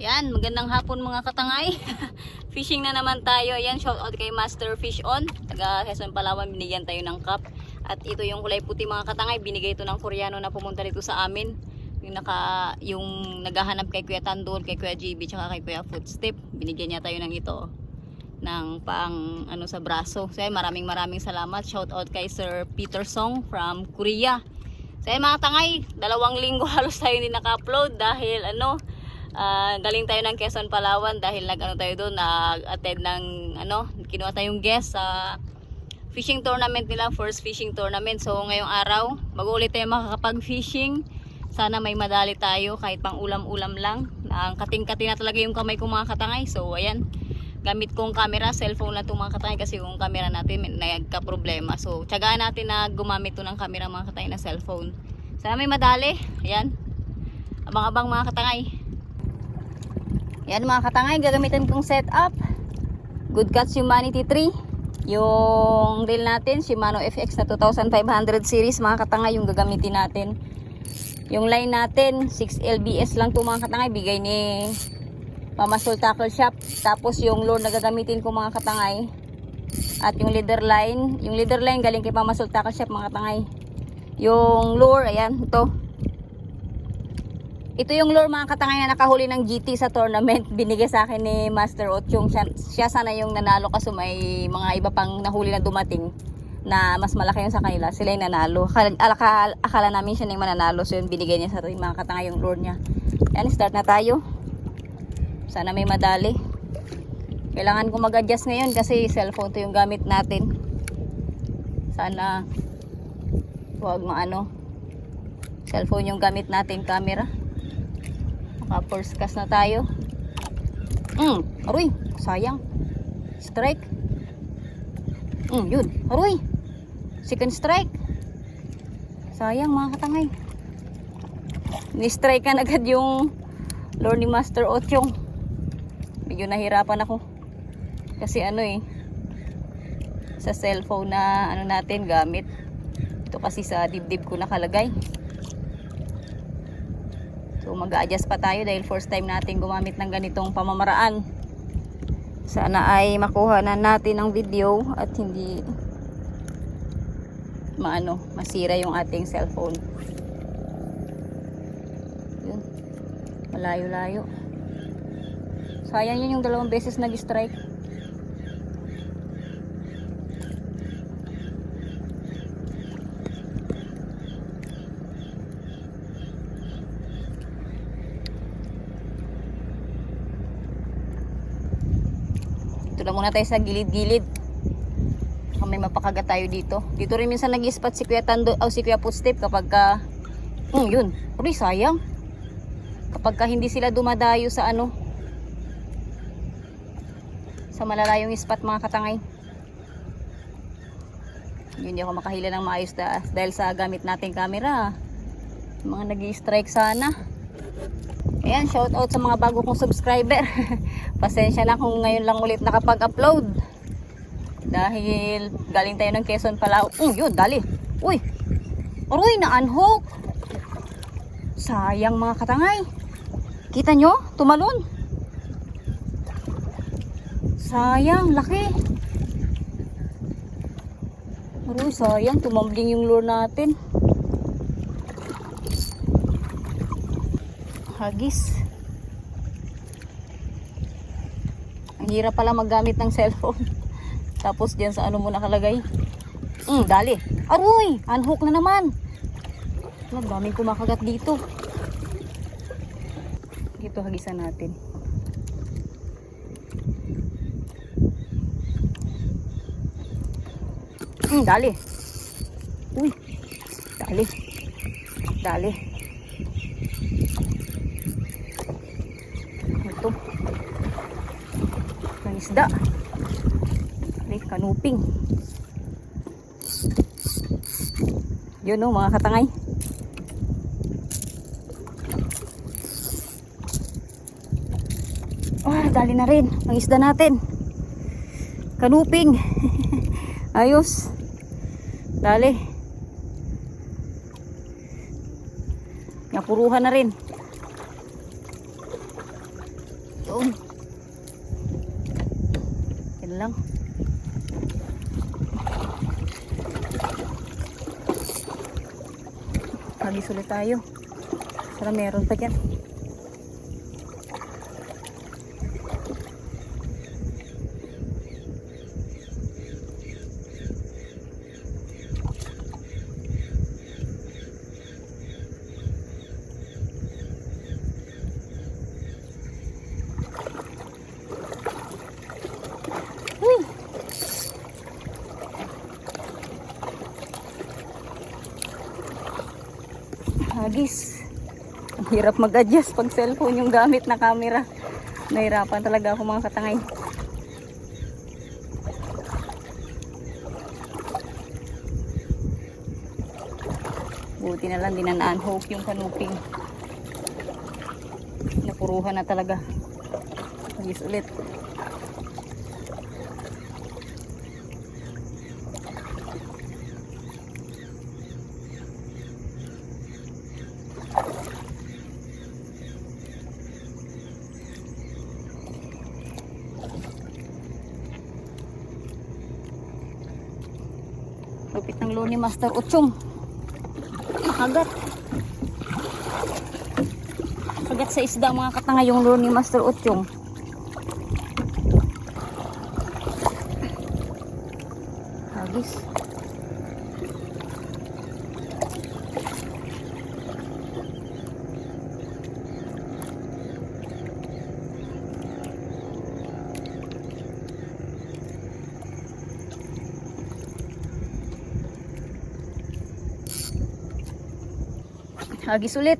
Yan, magandang hapon mga katangay. Fishing na naman tayo. Yan, shout out kay Master Fish On. Taga Quezon Palawan, binigyan tayo ng cup. At ito yung kulay puti mga katangay. Binigay ito ng Koreano na pumunta dito sa amin. Yung naka yung naghahanap kay Kuya Tandol, kay Kuya GB, tsaka kay Kuya Footstep. Binigyan niya tayo ng ito ng pang ano sa braso. So, ayun, maraming maraming salamat. Shout out kay Sir Peter Song from Korea. So, ayun, mga tangay, dalawang linggo halos tayo hindi naka-upload dahil ano, ah, galing tayo ng Quezon Palawan dahil nag ano tayo doon, nag-attend ng ano, kinuha tayong guest sa fishing tournament nila, first fishing tournament. So, ngayong araw, mag-uulit tayo makakapag-fishing. Sana may madali tayo kahit pang ulam-ulam lang. Ang kating-kating na talaga yung kamay ko mga katangay. So, ayan gamit kong camera, cellphone lang itong mga katay kasi yung camera natin nagka-problema. So, tsagaan natin na gumamit to ng camera mga katay na cellphone. Sana may madali. Ayan. Abang-abang mga katangay. Yan mga katangay, gagamitin kong setup. Good Cats Humanity 3. Yung reel natin, Shimano FX na 2500 series mga katangay yung gagamitin natin. Yung line natin, 6 LBS lang to mga katangay, bigay ni Pamasol Tackle Shop. Tapos yung lure na gagamitin ko mga katangay. At yung leader line. Yung leader line galing kay Pamasol Tackle Shop mga katangay. Yung lure, ayan, ito. Ito yung lure mga katangay na nakahuli ng GT sa tournament. Binigay sa akin ni Master Otchong. Siya, siya sana yung nanalo kasi may mga iba pang nahuli na dumating na mas malaki yung sa kanila. Sila yung nanalo. Akala, akala, akala namin siya na yung mananalo. So yun, binigay niya sa atin mga katangay yung lure niya. Yan, start na tayo. Sana may madali. Kailangan ko mag-adjust ngayon kasi cellphone to yung gamit natin. Sana huwag maano. Cellphone yung gamit natin, camera. Naka first cast na tayo. Mm, aroy, sayang. Strike. Mm, yun, aroy. Second strike. Sayang mga katangay. Ni-strike kan agad yung Lord ni Master Otyong medyo nahirapan ako kasi ano eh sa cellphone na ano natin gamit ito kasi sa dibdib ko nakalagay so mag adjust pa tayo dahil first time natin gumamit ng ganitong pamamaraan. Sana ay makuha na natin ang video at hindi maano masira yung ating cellphone. Yun. Malayo layo Sayang yun yung dalawang beses nag-strike. Muna tayo sa gilid-gilid. Baka may mapakagat tayo dito. Dito rin minsan nag-spot si Kuya Tando, o si Kuya Footstep kapag ka, hmm, yun. Uy, sayang. Kapag ka hindi sila dumadayo sa ano, sa malalayong spot mga katangay yun hindi ako makahila ng maayos da, dahil sa gamit nating camera mga nag strike sana ayan shout out sa mga bago kong subscriber pasensya na kung ngayon lang ulit nakapag upload dahil galing tayo ng Quezon Palawan mm, yun dali uy uy na unhook sayang mga katangay kita nyo tumalon Sayang, laki. Aroy, sayang. Tumambling yung lure natin. Hagis. Ang hirap pala maggamit ng cellphone. Tapos diyan sa ano mo nakalagay. Mm, dali. Aroy, unhook na naman. Ang kumakagat dito. Dito hagisan natin. Hmm, dali. Uy. Dali. Dali. Ito. Ang isda. Dali, kanuping. Yun o, mga katangay. Ah, dali na rin. Ang isda natin. Kanuping. Ayos. Dali. Napuruhan na rin. Doon. Yan lang. Hagis ulit tayo. Para meron pa dyan. Hagis. Ang hirap mag-adjust pag cellphone yung gamit na camera. Nahirapan talaga ako mga katangay. Buti na lang dinanaan hook yung kanuping. Napuruhan na talaga. Hagis ulit. Loan ni Master Ochong. Kagat. Kagat sa isda mga katanga yung loan ni Master Ochong. Hagis. Hagis ulit.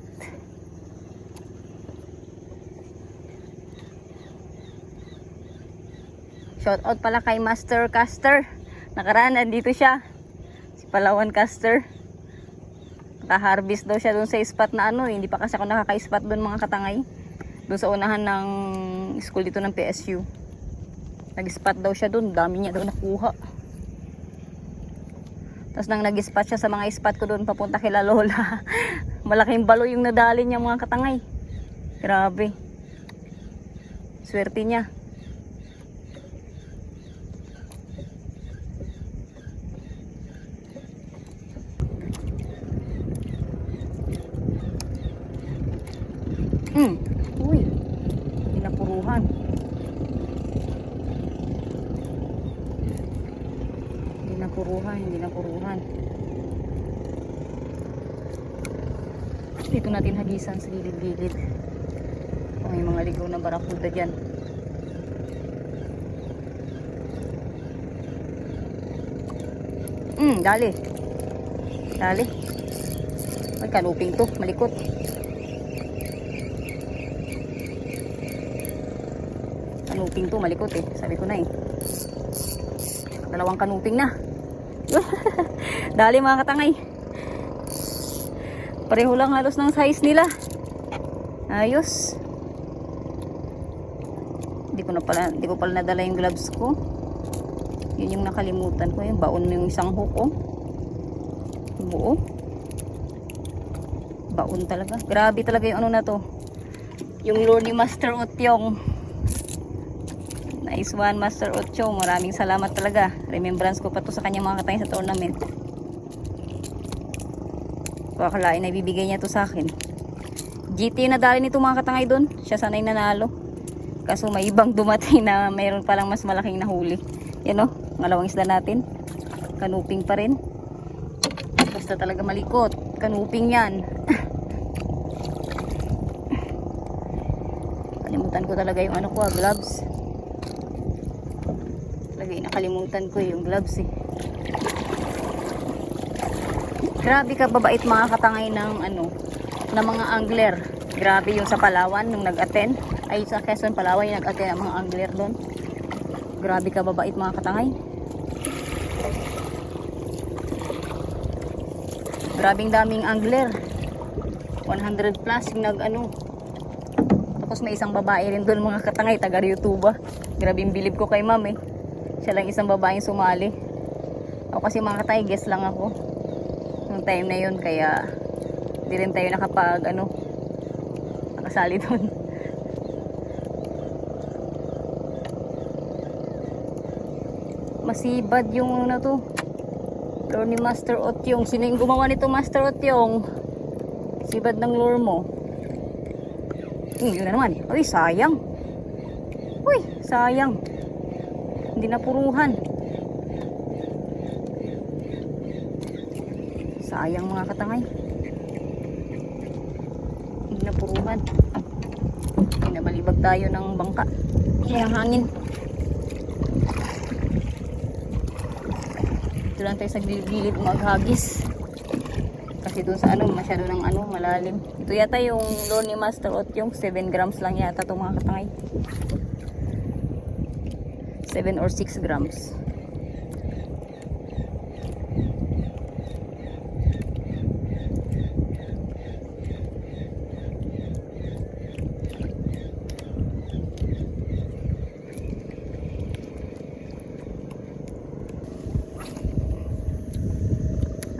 Shout out pala kay Master Caster. Nakaraan, nandito siya. Si Palawan Caster. Naka-harvest daw siya doon sa spot na ano. eh. Hindi pa kasi ako nakaka-spot doon mga katangay. Doon sa unahan ng school dito ng PSU. Nag-spot daw siya doon. Dami niya daw nakuha. Tapos nang nag-spot siya sa mga spot ko doon papunta kila Lola. Malaking balo yung nadali niya mga katangay. Grabe. Swerte niya. Hmm. Uy. Pinapuruhan. Hindi napuruhan, hindi napuruhan. Dito natin hagisan sa gilid-gilid. May mga ligaw na barakuda dyan. Hmm, dali. Dali. Ay, kanuping to. Malikot. Kanuping to. Malikot eh. Sabi ko na eh. Dalawang kanuping na. dali mga katangay. Pareho lang halos ng size nila. Ayos. Hindi ko na pala, hindi ko pala nadala yung gloves ko. Yun yung nakalimutan ko, yung baon yung isang hook oh. Buo. Baon talaga. Grabe talaga yung ano na to. Yung lure ni Master Otyong. Nice one, Master Otyong. Maraming salamat talaga. Remembrance ko pa to sa kanya mga katay sa tournament. Kakalain na ibibigay niya to sa akin. GT na dali nito mga katangay doon. Siya sanay nanalo. Kaso may ibang dumating na mayroon palang mas malaking nahuli. Yan o, ngalawang isla natin. Kanuping pa rin. Basta talaga malikot. Kanuping yan. Kalimutan ko talaga yung ano ko, ah, gloves. Talaga nakalimutan ko yung gloves eh. Grabe ka babait mga katangay ng ano, ng mga angler. Grabe yung sa Palawan nung nag-attend. Ay sa Quezon Palawan yung nag-attend ang mga angler doon. Grabe ka babait mga katangay. Grabing daming angler. 100 plus yung nag ano. Tapos may isang babae rin doon mga katangay, taga YouTube. Grabing bilib ko kay ma'am eh. Siya lang isang babaeng sumali. Ako kasi mga katangay, guess lang ako nung time na yun kaya di rin tayo nakapag ano nakasali doon masibad yung ano to. Lore ni Master Otyong. Sino yung gumawa nito Master Otyong? Sibad ng lore mo. Hmm, yun na naman. Uy sayang. Uy sayang. Hindi napuruhan. Sayang mga katangay. Hindi napuruhan. Pinabalibag tayo ng bangka. Kaya hangin. Dito lang tayo sa gilid-gilid maghagis. Kasi doon sa ano, masyado ng ano, malalim. Ito yata yung ni Master Ot, yung 7 grams lang yata itong mga katangay. 7 or 6 grams.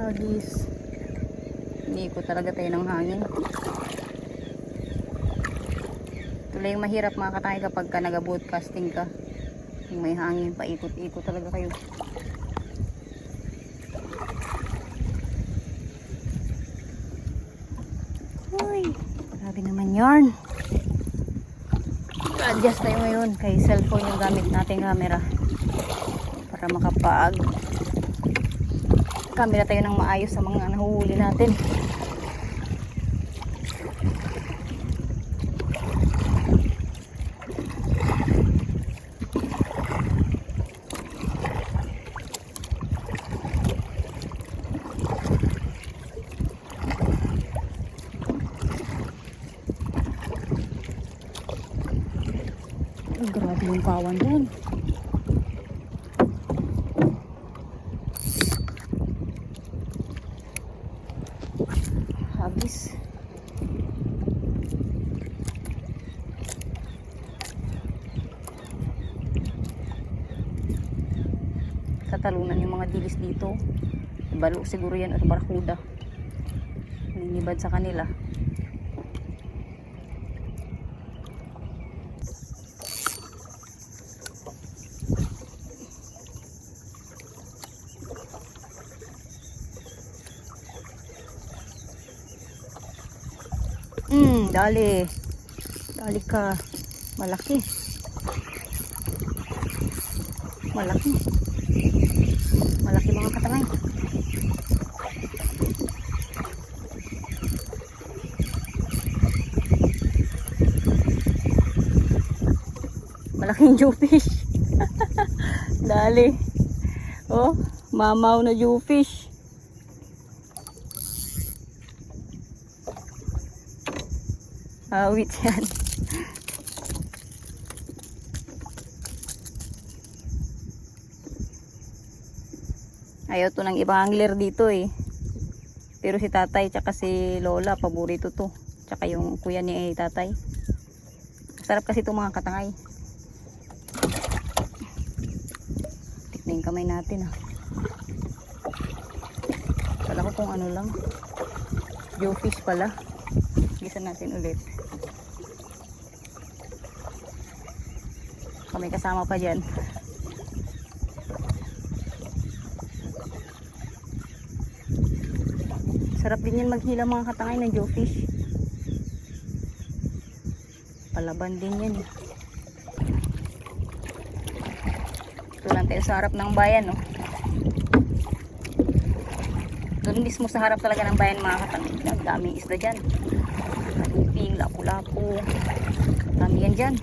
Hagis. Hindi ko talaga tayo ng hangin. Tuloy yung mahirap mga katay kapag ka nag-broadcasting ka. Yung may hangin, paikot-ikot talaga kayo. Uy, grabe naman yarn. Adjust tayo ngayon kay cellphone yung gamit nating camera. Para makapag camera tayo ng maayos sa mga nahuhuli natin. Grabe yung kawan doon. Habis. Tatalunan yung mga dilis dito. Balo siguro yan at barakuda. Ninibad sa kanila. Hmm, dali. Dali ka. Malaki. Malaki. Malaki mga katangay. Malaking jewfish. dali. Oh, mamaw na jewfish. Awit yan. Ayaw to ng ibang angler dito eh. Pero si tatay tsaka si lola, paborito to. Tsaka yung kuya ni tatay. Sarap kasi itong mga katangay. Tikman yung kamay natin ah. Kala ko kung ano lang. Jewfish pala. Gisa natin ulit. Kami kasama pa dyan. Sarap din yan maghila mga katangay ng jewfish. Palaban din yan eh. Ito lang tayo sa harap ng bayan no. Doon mismo sa harap talaga ng bayan mga katangay. Ang daming isda dyan. Luping, lapu-lapu. Dami yan dyan.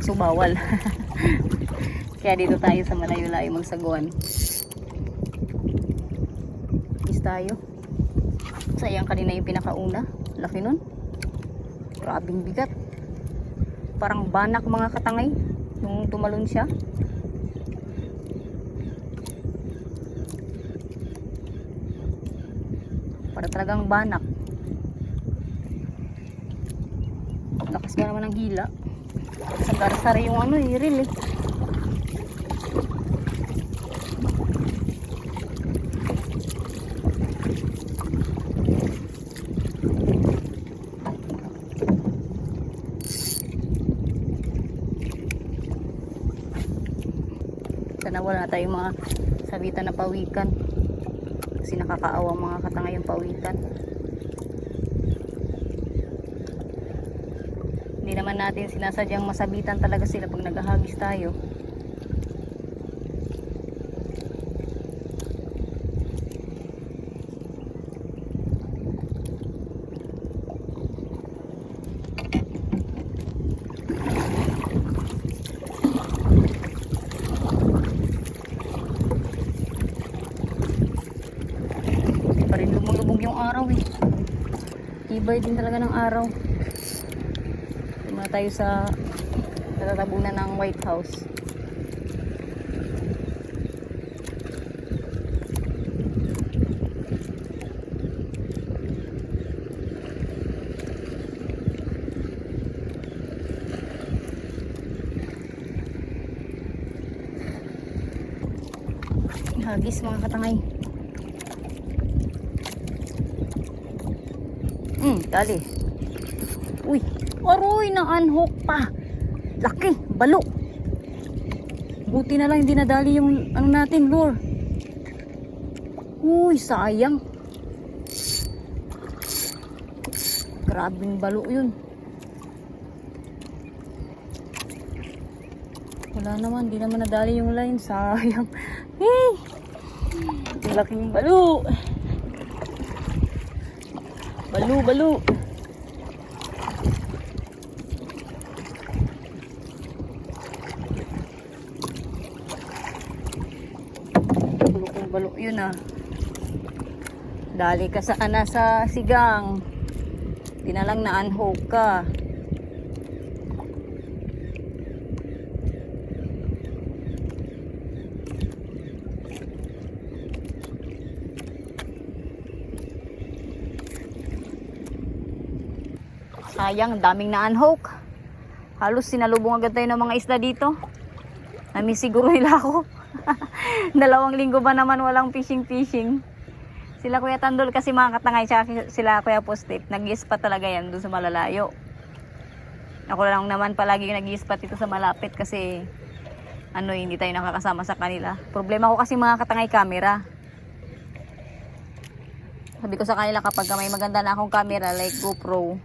So bawal. Kaya dito tayo sa malayo-layo magsaguan. Is tayo. Sayang kanina yung pinakauna. Laki nun. Grabing bigat. Parang banak mga katangay. Nung tumalon siya. Para talagang banak. Lakas ka naman ng hila. Sari-sari yung ano eh, reel eh. wala na tayong mga sabitan na pawikan. Kasi nakakaawa mga katanga yung pawikan. Hindi naman natin sinasadyang masabitan talaga sila pag naghahagis tayo. Hindi pa rin lumulubog yung araw eh. Tibay din talaga ng araw. Tumuna tayo sa natatabunan ng White House. Hagis mga katangay. Dali. Uy, aroy, na-unhook pa. Laki, balo. Buti na lang hindi nadali yung ano natin, lure. Uy, sayang. Grabing balo yun. Wala naman, hindi naman nadali yung line. Sayang. Hey! Laking balo. Balo, balo. Bulok balo yun ah. Dali ka sa ana sa sigang. Di na lang na-unhook ka. Sayang, daming na-unhook. Halos sinalubong agad tayo ng mga isda dito. Namiss siguro nila ako. Dalawang linggo ba naman walang fishing-fishing. Sila Kuya Tandol kasi mga katangay tsaka sila Kuya Postip. Nag-ispat talaga yan dun sa malalayo. Ako lang naman palagi yung nag-ispat dito sa malapit kasi ano hindi tayo nakakasama sa kanila. Problema ko kasi mga katangay camera. Sabi ko sa kanila kapag may maganda na akong camera like GoPro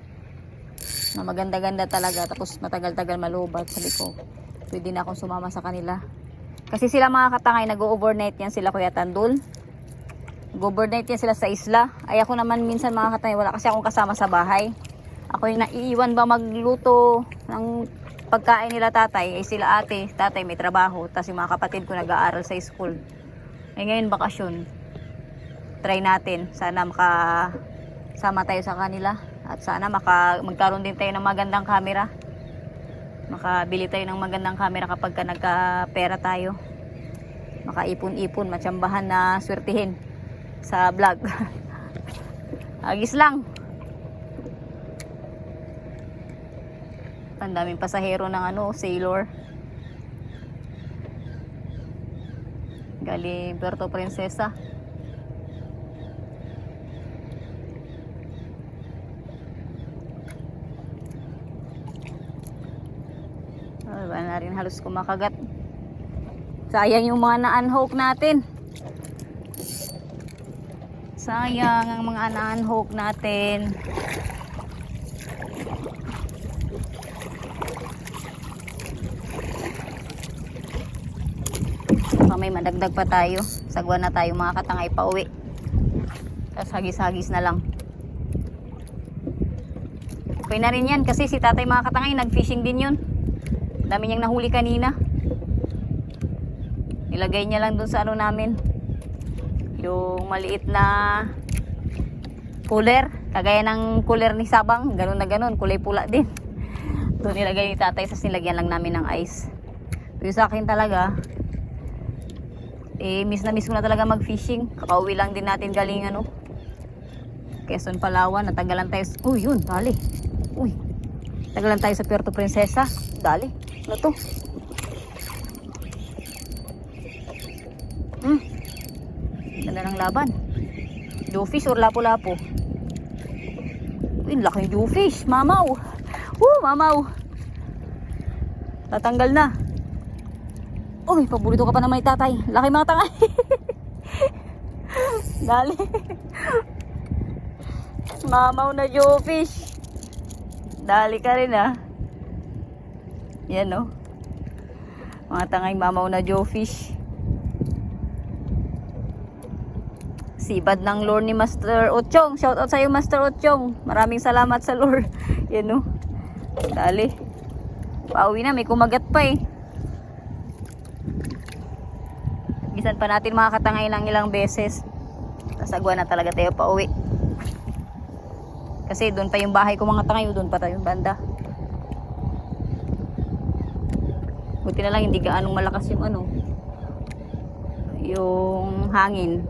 na maganda-ganda talaga tapos matagal-tagal malubat sabi ko pwede na akong sumama sa kanila. Kasi sila mga katangay nag-overnight yan sila Kuya Tandul. Nag-overnight yan sila sa isla. Ay ako naman minsan mga katangay wala kasi akong kasama sa bahay. Ako yung naiiwan ba magluto ng pagkain nila tatay? Ay sila ate tatay may trabaho. Tapos yung mga kapatid ko nag-aaral sa school. Ay ngayon bakasyon. Try natin. Sana maka sama tayo sa kanila at sana maka, magkaroon din tayo ng magandang camera. Makabili tayo ng magandang camera kapag ka nagka-pera tayo. Makaipon-ipon, matsambahan na swertihin sa vlog. Agis lang. Ang daming pasahero ng ano, sailor. Galing Puerto Princesa. Ay, wala na rin halos kumakagat. Sayang yung mga na-unhook natin. Sayang ang mga na-unhook natin. Baka may madagdag pa tayo. Sagwa na tayo mga katangay pa uwi. Tapos hagis-hagis na lang. Okay na rin yan kasi si tatay mga katangay nag-fishing din yun. Dami niyang nahuli kanina. Ilagay niya lang dun sa ano namin. Yung maliit na cooler. Kagaya ng cooler ni Sabang. Ganun na ganun. Kulay pula din. Doon nilagay ni tatay sa sinilagyan lang namin ng ice. Pero sa akin talaga, eh, miss na miss ko na talaga mag-fishing. Kakauwi lang din natin galing ano. Quezon, Palawan. Natagalan tayo. Uy, yun. Dali. Uy. Tagalan tayo sa Puerto Princesa. Dali. Ano to? Hmm. Ganda ng laban. Jewfish or lapo-lapo? Uy, laking jewfish. Mamaw. Woo, mamaw. Tatanggal na. Uy, paborito ka pa naman ni tatay. Laki mga tangay. Dali. Mamaw na jewfish. Dali ka rin ah. Yan oh. Mga tangay mamaw na jewfish. Sibad ng lure ni Master Ochong. Shout out sa iyo Master Ochong. Maraming salamat sa lure. Yan oh. Dali. Pauwi na, may kumagat pa eh. Gisan pa natin mga katangay ng ilang beses. Tasagwa na talaga tayo pa uwi. Kasi doon pa yung bahay ko mga tangay, doon pa tayo banda. Buti na lang hindi gaanong malakas yung ano, yung hangin.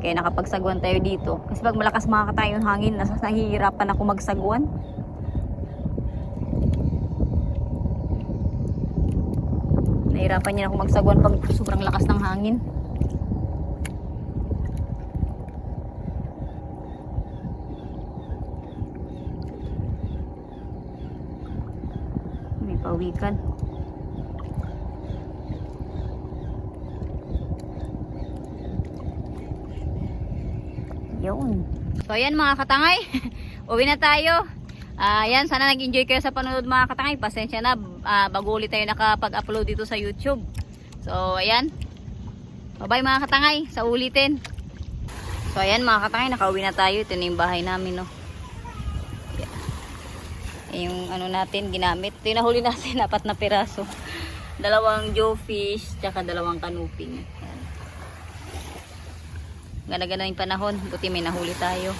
Kaya nakapagsagwan tayo dito. Kasi pag malakas mga katangay yung hangin, nasa nahihirapan ako magsagwan. Nahirapan niya ako magsagwan pag sobrang lakas ng hangin. May pawikan. Yun. So ayan mga katangay. Uwi na tayo. Ah, yan, sana nag-enjoy kayo sa panonood mga katangay. Pasensya na, ah, bago tayo nakapag-upload dito sa YouTube. So, ayan. Bye-bye mga katangay, sa ulitin. So, ayan mga katangay, nakauwi na tayo. Ito na yung bahay namin, no. Yeah. Yung ano natin, ginamit. Ito yung nahuli natin, apat na piraso. Dalawang jawfish, tsaka dalawang kanuping. Ayan. Ganda-ganda yung panahon, buti may nahuli tayo.